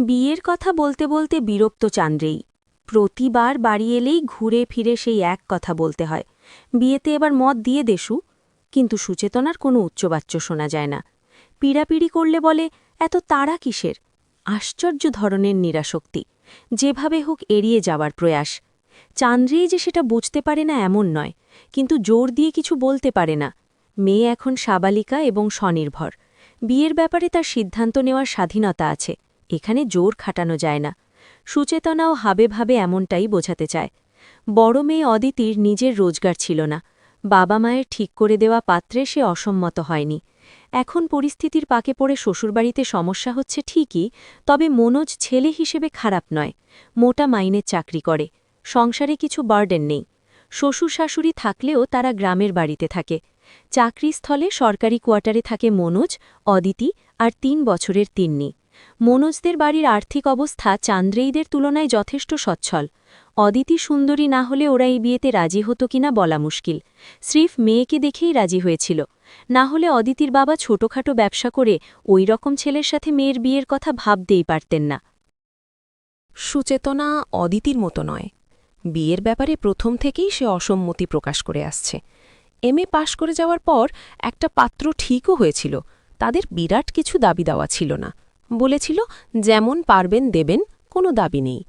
বিয়ের কথা বলতে বলতে বিরক্ত চান্দ্রেই প্রতিবার বাড়ি এলেই ঘুরে ফিরে সেই এক কথা বলতে হয়। বিয়েতে এবার মত দিয়ে দেশু কিন্তু সুচেতনার কোনো উচ্চবাচ্য শোনা যায় না। পিড়াপিড়ি করলে বলে, এত তাড়া কিসের? আশ্চর্য ধরনের নিরাশক্তি। যেভাবে হোক এড়িয়ে যাওয়ার প্রয়াস। চান্দ্রেই যে সেটা বুঝতে পারে না এমন নয়, কিন্তু জোর দিয়ে কিছু বলতে পারে না। মেয়ে এখন সাবালিকা এবং স্বনির্ভর। বিয়ের ব্যাপারে তার সিদ্ধান্ত নেওয়ার স্বাধীনতা আছে। এখানে জোর খাটানো যায় না। সুচেতনাও হাবে ভাবে এমনটাই বোঝাতে চায়। বড় মেয়ে অদিতির নিজের রোজগার ছিল না। বাবা মায়ের ঠিক করে দেওয়া পাত্রে সে অসম্মত হয়নি। এখন পরিস্থিতির পাকে পড়ে শ্বশুরবাড়িতে সমস্যা হচ্ছে ঠিকই, তবে মনোজ ছেলে হিসেবে খারাপ নয়। মোটা মাইনের চাকরি করে। সংসারে কিছু বার্ডেন নেই। শ্বশুর শাশুড়ি থাকলেও তারা গ্রামের বাড়িতে থাকে। চাকরিস্থলে সরকারি কোয়ার্টারে থাকে মনোজ, অদিতি আর তিন বছরের তিন্নি। মনোজদের বাড়ির আর্থিক অবস্থা চান্দ্রেইদের তুলনায় যথেষ্ট সচ্ছল। অদিতি সুন্দরী না হলে ওরা এই বিয়েতে রাজি হতো কিনা বলা মুশকিল। স্রিফ মেয়েকে দেখেই রাজি হয়েছিল। না হলে অদিতির বাবা ছোটখাটো ব্যবসা করে ওই রকম ছেলের সাথে মেয়ের বিয়ের কথা ভাবতেই পারতেন না। সুচেতনা অদিতির মতো নয়। বিয়ের ব্যাপারে প্রথম থেকেই সে অসম্মতি প্রকাশ করে আসছে। এম এ পাশ করে যাওয়ার পর একটা পাত্র ঠিকও হয়েছিল। তাদের বিরাট কিছু দাবি দেওয়া ছিল না। বলেছিল, যেমন পারবেন দেবেন, কোনো দাবি নেই।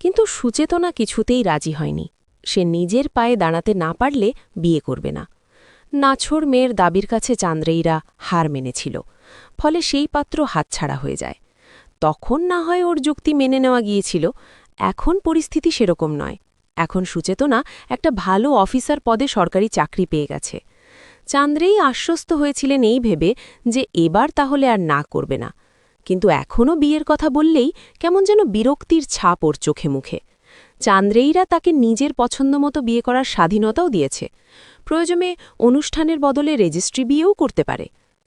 কিন্তু সুচেতনা কিছুতেই রাজি হয়নি। সে নিজের পায়ে দাঁড়াতে না পারলে বিয়ে করবে না। নাছর মেয়ের দাবির কাছে চান্দ্রেইরা হার মেনেছিল, ফলে সেই পাত্র হাতছাড়া হয়ে যায়। তখন না হয় ওর যুক্তি মেনে নেওয়া গিয়েছিল, এখন পরিস্থিতি সেরকম নয়। এখন সুচেতনা একটা ভালো অফিসার পদে সরকারি চাকরি পেয়ে গেছে। চান্দ্রেই আশ্বস্ত হয়েছিলেন এই ভেবে যে এবার তাহলে আর না করবে না। কিন্তু এখনও বিয়ের কথা বললেই কেমন যেন বিরক্তির ছাপ ওর চোখে মুখে। চান্দ্রেইরা তাকে নিজের পছন্দমতো বিয়ে করার স্বাধীনতাও দিয়েছে। প্রয়োজনে অনুষ্ঠানের বদলে রেজিস্ট্রি বিয়েও করতে পারে।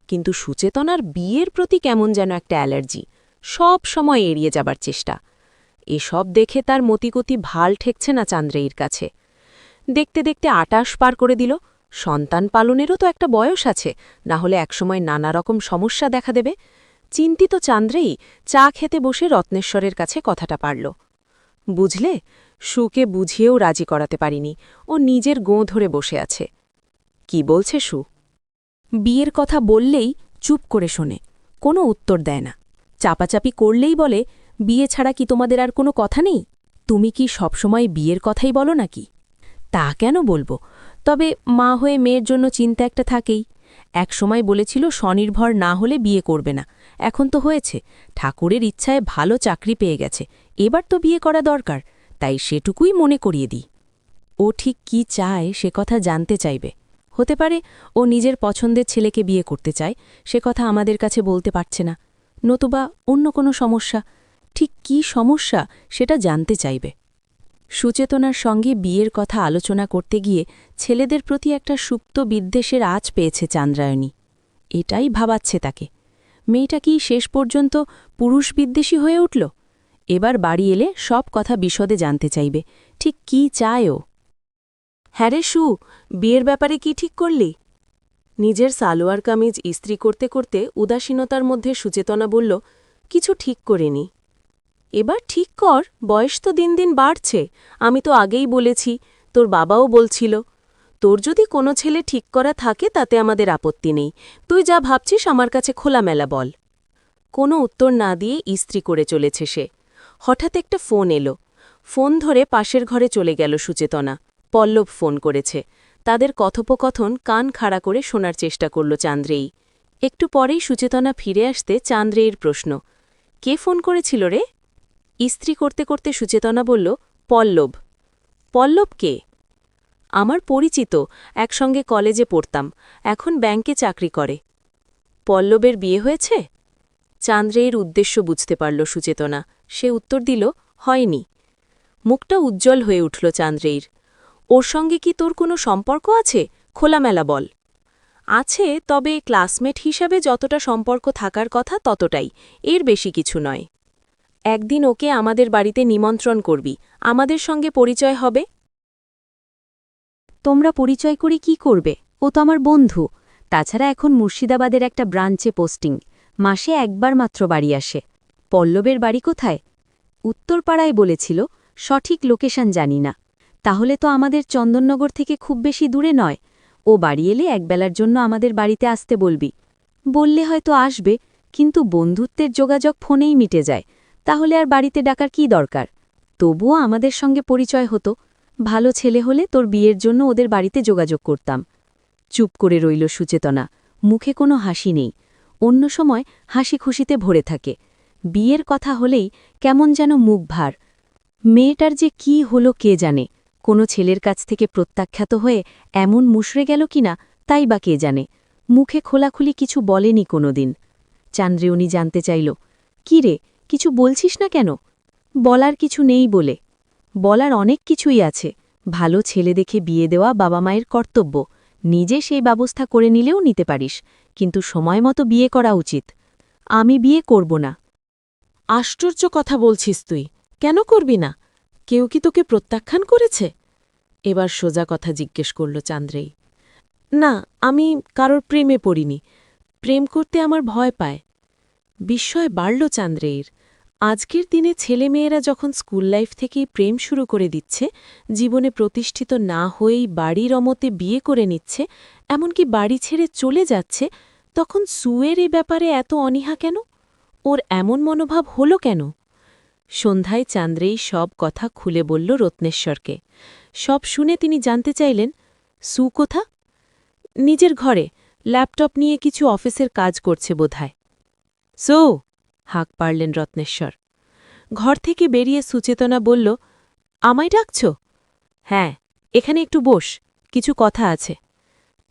কিন্তু সুচেতনার বিয়ের প্রতি কেমন যেন একটা অ্যালার্জি। সব সময় এড়িয়ে যাবার চেষ্টা। এসব দেখে তার মতিগতি ভালো ঠেকছে না চান্দ্রেইর কাছে। দেখতে দেখতে আটাশ পার করে দিল। সন্তান পালনেরও তো একটা বয়স আছে। না হলে একসময় নানা রকম সমস্যা দেখা দেবে। চিন্তিত চান্দ্রেই চা খেতে বসে রত্নেশ্বরের কাছে কথাটা পারল। বুঝলে, সুকে বুঝিয়েও রাজি করাতে পারিনি। ও নিজের গোঁ ধরে বসে আছে। কি বলছে সু? বিয়ের কথা বললেই চুপ করে শোনে, কোনো উত্তর দেয় না। চাপাচাপি করলেই বলে, বিয়ে ছাড়া কি তোমাদের আর কোনো কথা নেই? তুমি কি সবসময় বিয়ের কথাই বলো নাকি? তা কেন বলব? তবে মা হয়ে মেয়ের জন্য চিন্তা একটা থাকেই। এক সময় বলেছিল স্বনির্ভর না হলে বিয়ে করবে না। এখন তো হয়েছে। ঠাকুরের ইচ্ছায় ভালো চাকরি পেয়ে গেছে। এবার তো বিয়ে করা দরকার। তাই সেটুকুই মনে করিয়ে দিই। ও ঠিক কি চায় সে কথা জানতে চাইবে। হতে পারে ও নিজের পছন্দের ছেলেকে বিয়ে করতে চায়। সে কথা আমাদের কাছে বলতে পারছে না। নতুবা অন্য কোনো সমস্যা? ঠিক কি সমস্যা সেটা জানতে চাইবে। সুচেতনার সঙ্গে বিয়ের কথা আলোচনা করতে গিয়ে ছেলেদের প্রতি একটা সুপ্ত বিদ্বেষের আঁচ পেয়েছে চান্দ্রায়ণী। এটাই ভাবাচ্ছে তাকে। মেয়েটা কি শেষ পর্যন্ত পুরুষ বিদ্বেষী হয়ে উঠল? এবার বাড়ি এলে সব কথা বিশদে জানতে চাইবে। ঠিক কি চায় ও? হ্যাঁ রে সু, বিয়ের ব্যাপারে কি ঠিক করলি? নিজের সালোয়ার কামিজ ইস্ত্রি করতে করতে উদাসীনতার মধ্যে সুচেতনা বলল, কিছু ঠিক করেনি এবার ঠিক কর, বয়স তো দিন দিন বাড়ছে। আমি তো আগেই বলেছি, তোর বাবাও বলছিল। তোর যদি কোনো ছেলে ঠিক করা থাকে, তাতে আমাদের আপত্তি নেই। তুই যা ভাবছিস, আমার কাছে খোলামেলা বল। কোনো উত্তর না দিয়ে ইস্ত্রি করে চলেছে সে। হঠাৎ একটা ফোন এলো। ফোন ধরে পাশের ঘরে চলে গেল সুচেতনা। পল্লব ফোন করেছে। তাদের কথোপকথন কান খাড়া করে শোনার চেষ্টা করল চান্দ্রেই একটু পরেই সুচেতনা ফিরে আসতে চান্দ্রেইর প্রশ্ন, কে ফোন করেছিল রে? ইস্ত্রি করতে করতে সুচেতনা বলল, পল্লব। পল্লব কে? আমার পরিচিত, একসঙ্গে কলেজে পড়তাম, এখন ব্যাংকে চাকরি করে। পল্লবের বিয়ে হয়েছে? চান্দ্রের উদ্দেশ্য বুঝতে পারল সুচেতনা। সে উত্তর দিল, হয়নি। মুখটা উজ্জ্বল হয়ে উঠল চান্দ্রের ওর সঙ্গে কি তোর কোনো সম্পর্ক আছে? খোলামেলা বল। আছে, তবে ক্লাসমেট হিসাবে যতটা সম্পর্ক থাকার কথা ততটাই, এর বেশি কিছু নয়। একদিন ওকে আমাদের বাড়িতে নিমন্ত্রণ করবি। আমাদের সঙ্গে পরিচয় হবে? তোমরা পরিচয় করে কি করবে? ও তো আমার বন্ধু। তাছাড়া এখন মুর্শিদাবাদের একটা ব্রাঞ্চে পোস্টিং। মাসে একবার মাত্র বাড়ি আসে। পল্লবের বাড়ি কোথায়? উত্তরপাড়ায় বলেছিল, সঠিক লোকেশন জানি না। তাহলে তো আমাদের চন্দননগর থেকে খুব বেশি দূরে নয়। ও বাড়ি এলে একবেলার জন্য আমাদের বাড়িতে আসতে বলবি। বললে হয়তো আসবে, কিন্তু বন্ধুত্বের যোগাযোগ ফোনেই মিটে যায়। তাহলে আর বাড়িতে ডাকার কি দরকার? তবুও আমাদের সঙ্গে পরিচয় হতো। ভালো ছেলে হলে তোর বিয়ের জন্য ওদের বাড়িতে যোগাযোগ করতাম। চুপ করে রইল সুচেতনা, মুখে কোনো হাসি নেই। অন্য সময় হাসি খুশিতে ভরে থাকে। বিয়ের কথা হলেই কেমন যেন মুখ ভার। মেয়েটার যে কি হলো কে জানে? কোনো ছেলের কাছ থেকে প্রত্যাখ্যাত হয়ে এমন মুশড়ে গেল কিনা, তাই বা কে জানে? মুখে খোলাখুলি কিছু বলেনি কোনোদিন। চান্দ্রেউনি জানতে চাইল, কি রে, কিছু বলছিস না কেন? বলার কিছু নেই বলে। বলার অনেক কিছুই আছে। ভালো ছেলে দেখে বিয়ে দেওয়া বাবা মায়ের কর্তব্য। নিজে সেই ব্যবস্থা করে নিলেও নিতে পারিস, কিন্তু সময় মতো বিয়ে করা উচিত। আমি বিয়ে করব না। আশ্চর্য কথা বলছিস তুই। কেন করবি না? কেউ কি তোকে প্রত্যাখ্যান করেছে? এবার সোজা কথা জিজ্ঞেস করল চান্দ্রেই না, আমি কারোর প্রেমে পড়িনি। প্রেম করতে আমার ভয় পায়। বিস্ময় বাড়ল চান্দ্রেইর আজকের দিনে ছেলেমেয়েরা যখন স্কুল লাইফ থেকেই প্রেম শুরু করে দিচ্ছে, জীবনে প্রতিষ্ঠিত না হয়েই বাড়ির অমতে বিয়ে করে নিচ্ছে, এমনকি বাড়ি ছেড়ে চলে যাচ্ছে, তখন সুয়ের এ ব্যাপারে এত অনীহা কেন? ওর এমন মনোভাব হল কেন? সন্ধ্যায় চান্দ্রেই সব কথা খুলে বলল রত্নেশ্বরকে। সব শুনে তিনি জানতে চাইলেন, সু কোথা? নিজের ঘরে। ল্যাপটপ নিয়ে কিছু অফিসের কাজ করছে বোধহয়। সো? হাঁক পারলেন রত্নেশ্বর। ঘর থেকে বেরিয়ে সুচেতনা বলল, আমায় ডাকছ? হ্যাঁ এখানে একটু বস, কিছু কথা আছে।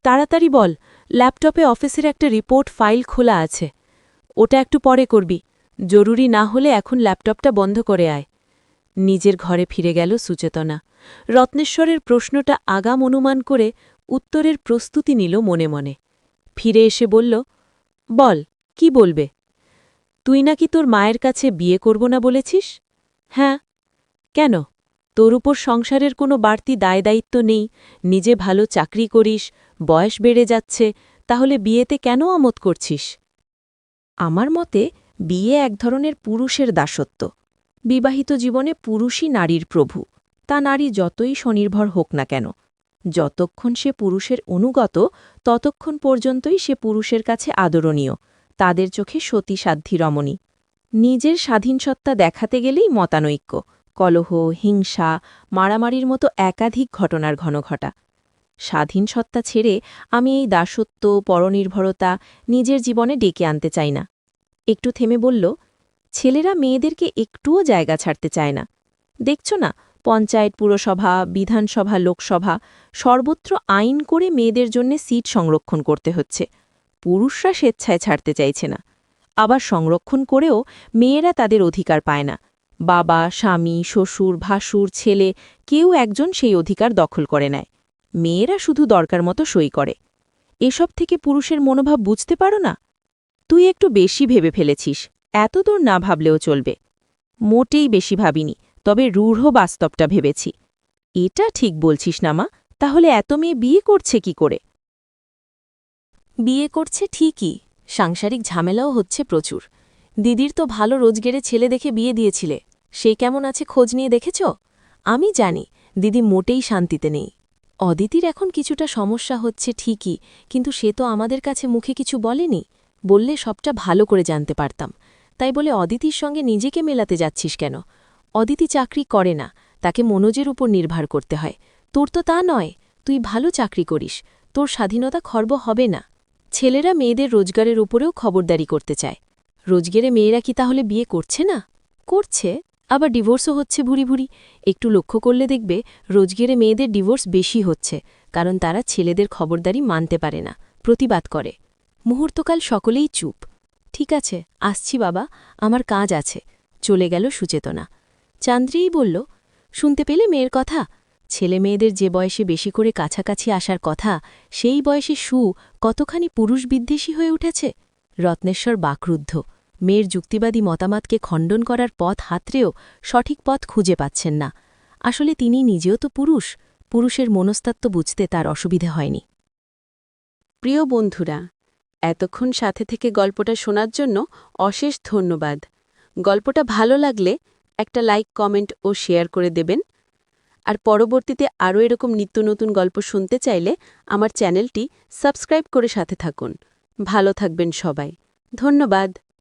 তাড়াতাড়ি বল, ল্যাপটপে অফিসের একটা রিপোর্ট ফাইল খোলা আছে। ওটা একটু পরে করবি, জরুরি না হলে এখন ল্যাপটপটা বন্ধ করে আয়। নিজের ঘরে ফিরে গেল সুচেতনা। রত্নেশ্বরের প্রশ্নটা আগাম অনুমান করে উত্তরের প্রস্তুতি নিল মনে মনে। ফিরে এসে বলল, বল, কি বলবে? তুই নাকি তোর মায়ের কাছে বিয়ে করব না বলেছিস? হ্যাঁ। কেন? তোর উপর সংসারের কোনো বাড়তি দায় দায়িত্ব নেই, নিজে ভালো চাকরি করিস, বয়স বেড়ে যাচ্ছে, তাহলে বিয়েতে কেন আমোদ করছিস? আমার মতে, বিয়ে এক ধরনের পুরুষের দাসত্ব। বিবাহিত জীবনে পুরুষই নারীর প্রভু, তা নারী যতই স্বনির্ভর হোক না কেন। যতক্ষণ সে পুরুষের অনুগত, ততক্ষণ পর্যন্তই সে পুরুষের কাছে আদরণীয়। তাদের চোখে সতী সাধ্যী রমণী। নিজের স্বাধীনসত্তা দেখাতে গেলেই মতানৈক্য, কলহ, হিংসা, মারামারির মতো একাধিক ঘটনার ঘনঘটা। স্বাধীন সত্তা ছেড়ে আমি এই দাসত্ব, পরনির্ভরতা নিজের জীবনে ডেকে আনতে চাই না। একটু থেমে বলল, ছেলেরা মেয়েদেরকে একটুও জায়গা ছাড়তে চায় না। দেখছ না, পঞ্চায়েত, পুরসভা, বিধানসভা, লোকসভা সর্বত্র আইন করে মেয়েদের জন্য সিট সংরক্ষণ করতে হচ্ছে। পুরুষরা স্বেচ্ছায় ছাড়তে চাইছে না। আবার সংরক্ষণ করেও মেয়েরা তাদের অধিকার পায় না। বাবা, স্বামী, শ্বশুর, ভাসুর, ছেলে, কেউ একজন সেই অধিকার দখল করে নেয়। মেয়েরা শুধু দরকার মতো সই করে। এসব থেকে পুরুষের মনোভাব বুঝতে পারো না? তুই একটু বেশি ভেবে ফেলেছিস। এত দূর না ভাবলেও চলবে। মোটেই বেশি ভাবিনি, তবে রূঢ় বাস্তবটা ভেবেছি। এটা ঠিক বলছিস না মা, তাহলে এত মেয়ে বিয়ে করছে কি করে? বিয়ে করছে ঠিকই, সাংসারিক ঝামেলাও হচ্ছে প্রচুর। দিদির তো ভালো রোজগেরে ছেলে দেখে বিয়ে দিয়েছিলে, সে কেমন আছে খোঁজ নিয়ে দেখেছ? আমি জানি, দিদি মোটেই শান্তিতে নেই। অদিতির এখন কিছুটা সমস্যা হচ্ছে ঠিকই, কিন্তু সে তো আমাদের কাছে মুখে কিছু বলেনি, বললে সবটা ভালো করে জানতে পারতাম। তাই বলে অদিতির সঙ্গে নিজেকে মেলাতে যাচ্ছিস কেন? অদিতি চাকরি করে না, তাকে মনোজের উপর নির্ভর করতে হয়। তোর তো তা নয়, তুই ভালো চাকরি করিস, তোর স্বাধীনতা খর্ব হবে না। ছেলেরা মেয়েদের রোজগারের উপরেও খবরদারি করতে চায়। রোজগেরে মেয়েরা কি তাহলে বিয়ে করছে না? করছে, আবার ডিভোর্সও হচ্ছে ভুরি ভুরি। একটু লক্ষ্য করলে দেখবে রোজগেরে মেয়েদের ডিভোর্স বেশি হচ্ছে, কারণ তারা ছেলেদের খবরদারি মানতে পারে না, প্রতিবাদ করে। মুহূর্তকাল সকলেই চুপ। ঠিক আছে, আসছি বাবা, আমার কাজ আছে। চলে গেল সুচেতনা। চান্দ্রেই বলল, শুনতে পেলে মেয়ের কথা? ছেলে মেয়েদের যে বয়সে বেশি করে কাছাকাছি আসার কথা, সেই বয়সে সু কতখানি পুরুষ বিদ্বেষী হয়ে উঠেছে? রত্নেশ্বর বাকরুদ্ধ। মেয়ের যুক্তিবাদী মতামতকে খণ্ডন করার পথ হাতরেও সঠিক পথ খুঁজে পাচ্ছেন না। আসলে তিনি নিজেও তো পুরুষ, পুরুষের মনস্তাত্ত্ব বুঝতে তার অসুবিধে হয়নি। প্রিয় বন্ধুরা, এতক্ষণ সাথে থেকে গল্পটা শোনার জন্য অশেষ ধন্যবাদ। গল্পটা ভালো লাগলে একটা লাইক, কমেন্ট ও শেয়ার করে দেবেন। আর পরবর্তীতে আরও এরকম নিত্য নতুন গল্প শুনতে চাইলে আমার চ্যানেলটি সাবস্ক্রাইব করে সাথে থাকুন। ভালো থাকবেন সবাই। ধন্যবাদ।